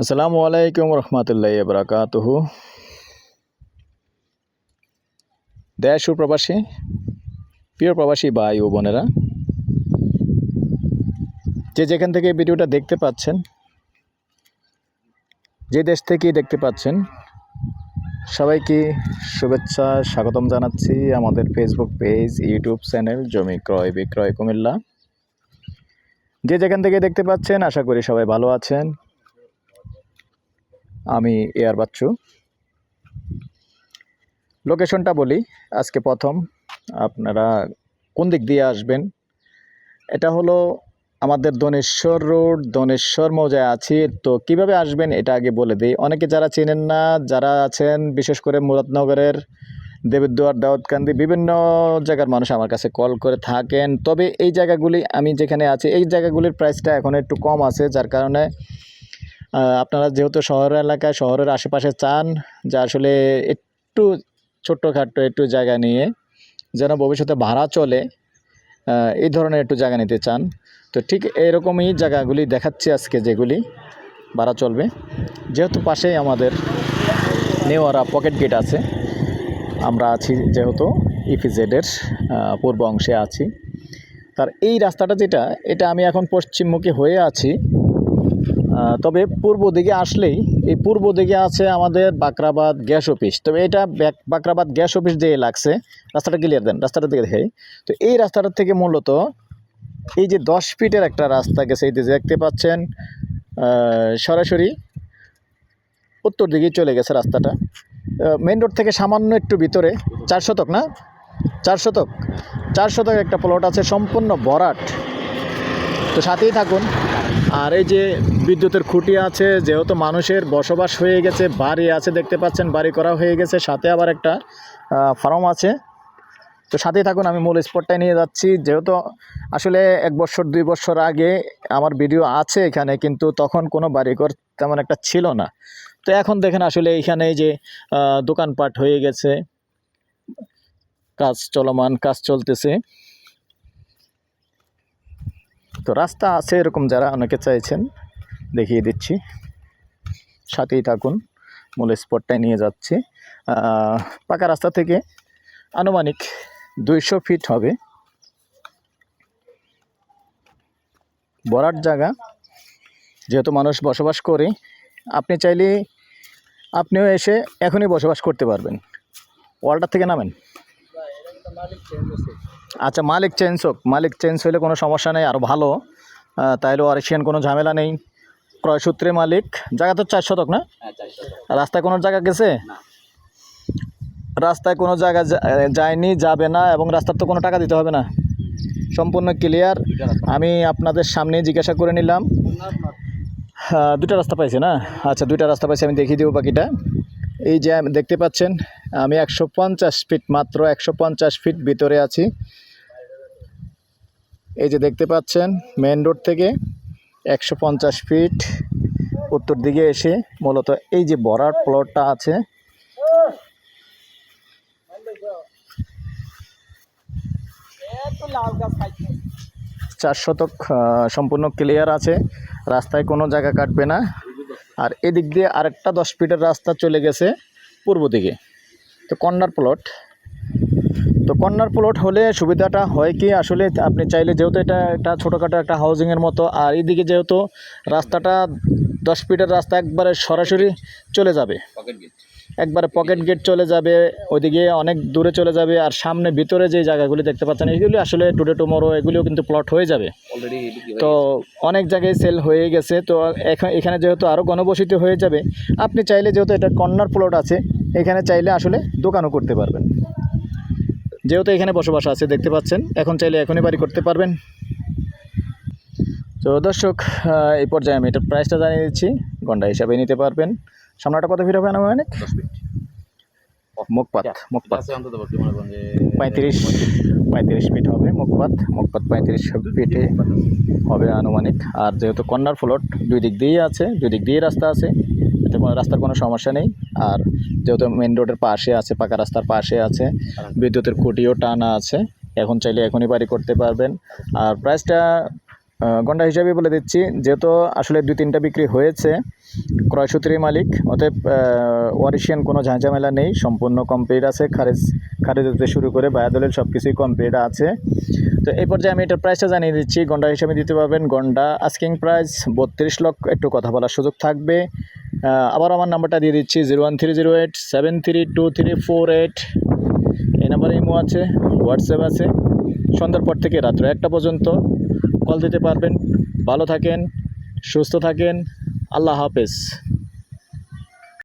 আসসালামু আলাইকুম রহমতুল্লাহ বরাকাতুহু। দেশ ও প্রবাসী, প্রিয় প্রবাসী ভাই ও বোনেরা, যে যেখান থেকে ভিডিওটা দেখতে পাচ্ছেন, যে দেশ থেকেই দেখতে পাচ্ছেন, সবাইকে শুভেচ্ছা, স্বাগতম জানাচ্ছি আমাদের ফেসবুক পেজ ইউটিউব চ্যানেল জমি ক্রয়, বিক্রয় কুমিল্লা। যে যেখান থেকে দেখতে পাচ্ছেন, আশা করি সবাই ভালো আছেন। আমি এয়ার বাচ্চু। লোকেশনটা বলি, আজকে প্রথম আপনারা কোন দিক দিয়ে আসবেন? এটা হলো আমাদের দনেশ্বর রোড, দনেশ্বর মৌজায় আছি। তো কীভাবে আসবেন এটা আগে বলে দিই। অনেকে যারা চেনেন না, যারা আছেন, বিশেষ করে মুরাদনগরের, দেবীদ্বার, দাউদকান্দি, বিভিন্ন জায়গার মানুষ আমার কাছে কল করে থাকেন। তবে এই জায়গাগুলি আমি যেখানে আছি, এই জায়গাগুলির প্রাইসটা এখন একটু কম আছে, যার কারণে আপনারা যেহেতু শহর এলাকায়, শহরের আশেপাশে চান, যা আসলে একটু ছোট্টখাট্টো একটু জায়গা নিয়ে যেন ভবিষ্যতে ভাড়া চলে এই ধরনের একটু জায়গা নিতে চান। তো ঠিক এরকমই জায়গাগুলি দেখাচ্ছি আজকে যেগুলি ভাড়া চলবে। যেহেতু পাশেই আমাদের নেওয়ারা পকেট গেট আছে, আমরা আছি যেহেতু ইপিজেডের পূর্ব অংশে আছি। তার এই রাস্তাটা যেটা, এটা আমি এখন পশ্চিমমুখী হয়ে আছি। তবে পূর্ব দিকে আসলেই, এই পূর্ব দিকে আছে আমাদের বাকরাবাদ গ্যাস অফিস। তবে এটা বাকরাবাদ গ্যাস অফিস দিয়ে লাগছে। রাস্তাটা ক্লিয়ার দেন, রাস্তাটা দিকে দেখাই। তো এই রাস্তাটার থেকে মূলত এই যে দশ ফিটের একটা রাস্তা গেছে, এই যে দেখতে পাচ্ছেন সরাসরি উত্তর দিকেই চলে গেছে রাস্তাটা। মেন রোড থেকে সামান্য একটু ভিতরে, চার শতক না? চার শতক। চার শতক একটা প্লট আছে, সম্পূর্ণ ভরাট। তো সাথেই থাকুন। আর এই যে বিদ্যুতের খুঁটি আছে, যেহেতু মানুষের বসবাস হয়ে গেছে, বাড়ি আছে দেখতে পাচ্ছেন, বাড়ি করা হয়ে গেছে, সাথে আবার একটা ফার্ম আছে। তো সাথেই থাকুন, আমি মূল স্পটটায় নিয়ে যাচ্ছি। যেহেতু আসলে এক বছর, দুই বছর আগে আমার ভিডিও আছে এখানে, কিন্তু তখন কোনো বাড়িঘর তেমন একটা ছিল না। তো এখন দেখেন আসলে এইখানে যে দোকানপাট হয়ে গেছে। কাজ চলমান, কাজ চলতেছে। তো রাস্তা আছে এরকম যারা অনেকে চাইছেন, দেখিয়ে দিচ্ছি। সাথেই থাকুন, মূল স্পটটায় নিয়ে যাচ্ছি। পাকা রাস্তা থেকে আনুমানিক দুইশো ফিট হবে। বরাট জায়গা, যেহেতু মানুষ বসবাস করে, আপনি চাইলে, আপনিও এসে এখনই বসবাস করতে পারবেন। ওয়ালটার থেকে নামেন। আচ্ছা মালিক চেঞ্জ হোক। মালিক চেঞ্জ হলে কোনো সমস্যা নেই আরও ভালো। আহ, তাইলেও আর এশিয়ান কোনো ঝামেলা নেই। ক্রয়সূত্রে মালিক। জায়গা তো চার শতক না? রাস্তায় কোনো জায়গা গেছে? রাস্তায় কোনো জায়গা যায়নি যাবে না এবং রাস্তার তো কোনো টাকা দিতে হবে না। সম্পূর্ণ ক্লিয়ার আমি আপনাদের সামনে জিজ্ঞাসা করে নিলাম। হ্যাঁ, দুটা রাস্তা পাইছে না? আচ্ছা দুইটা রাস্তা পাইছে আমি দেখিয়ে দেবো বাকিটা। এই যে দেখতে পাচ্ছেন আমি একশো পঞ্চাশ ফিট মাত্র, একশো পঞ্চাশ ফিট ভিতরে আছি। এই যে দেখতে পাচ্ছেন মেন রোড থেকে একশো পঞ্চাশ ফিট উত্তর দিকে এসে মূলত এই যে বরাট প্লটটা আছে। চার শতক সম্পূর্ণ ক্লিয়ার আছে। রাস্তায় কোনো জায়গা কাটবে না। আর এদিক দিয়ে আরেকটা দশ ফিটের রাস্তা চলে গেছে পূর্ব দিকে। তো কর্নার প্লট তো কর্নার প্লট হলে সুবিধাটা হয় কি আসলে আপনি চাইলে যেহেতু এটা একটা ছোটোখাটো একটা হাউজিংয়ের মতো আর এইদিকে যেহেতু রাস্তাটা দশ ফিটের রাস্তা একবারে সরাসরি চলে যাবে। একবারে পকেট গেট চলে যাবে ওইদিকে অনেক দূরে চলে যাবে আর সামনে ভিতরে যে জায়গাগুলি দেখতে পাচ্ছেন এগুলি আসলে টুডে টুমোরো এগুলিও কিন্তু প্লট হয়ে যাবে। তো অনেক জায়গায় সেল হয়ে গেছে তো এখা- এখানে যেহেতু আরও গণবসতি হয়ে যাবে আপনি চাইলে যেহেতু এটা কর্নার প্লট আছে এখানে চাইলে আসলে দোকানও করতে পারবেন। যেহেতু এখানে বসবাস আছে দেখতে পাচ্ছেন এখন চাইলে এখনই বাড়ি করতে পারবেন। তো দর্শক এই পর্যায়ে আমি এটার প্রাইসটা জানিয়ে দিচ্ছি। গন্ডা হিসাবে নিতে পারবেন। সামনাটা কত ফিট হবে আনুমানিক? মুখপাত মুখপাত। পঁয়ত্রিশ পঁয়ত্রিশ ফিট হবে মুখপাত। মুখপাত পঁয়ত্রিশ ফিটে হবে আনুমানিক। আর যেহেতু কর্নার ফ্লোট দুই দিক দিয়েই আছে দুই দিক দিয়েই রাস্তা আছে। এতে কোনো রাস্তার কোনো সমস্যা নেই। আর যেহেতু মেন রোডের পাশে আছে পাকা রাস্তার পাশে আছে বিদ্যুতের খুঁটিও টানা আছে এখন চাইলে এখনই বাড়ি করতে পারবেন। আর প্রাইসটা গন্ডা হিসাবে বলে দিচ্ছি যেহেতু আসলে দুই তিনটা বিক্রি হয়েছে ক্রয়সূত্রী মালিক অতএব ওয়ারিশিয়ান কোনো ঝাঁঝামেলা নেই সম্পূর্ণ কমপ্লিট আছে খারেজ খারেজ হতে শুরু করে বায়াদলের সব কিছুই কমপ্লিট আছে। তো এই পর্যায়ে আমি এটার প্রাইসটা জানিয়ে দিচ্ছি গন্ডা হিসাবে দিতে পারবেন। গন্ডা আস্কিং প্রাইস বত্রিশ লক্ষ একটু কথা বলার সুযোগ থাকবে। আবার আমার নাম্বারটা দিয়ে দিচ্ছি, zero one three zero eight seven three two three four eight. এই নাম্বারে ইমো আছে, হোয়াটসঅ্যাপ আছে। সন্ধ্যার পর থেকে রাত্র একটা পর্যন্ত কল দিতে পারবেন। ভালো থাকেন, সুস্থ থাকেন। আল্লাহ হাফেজ।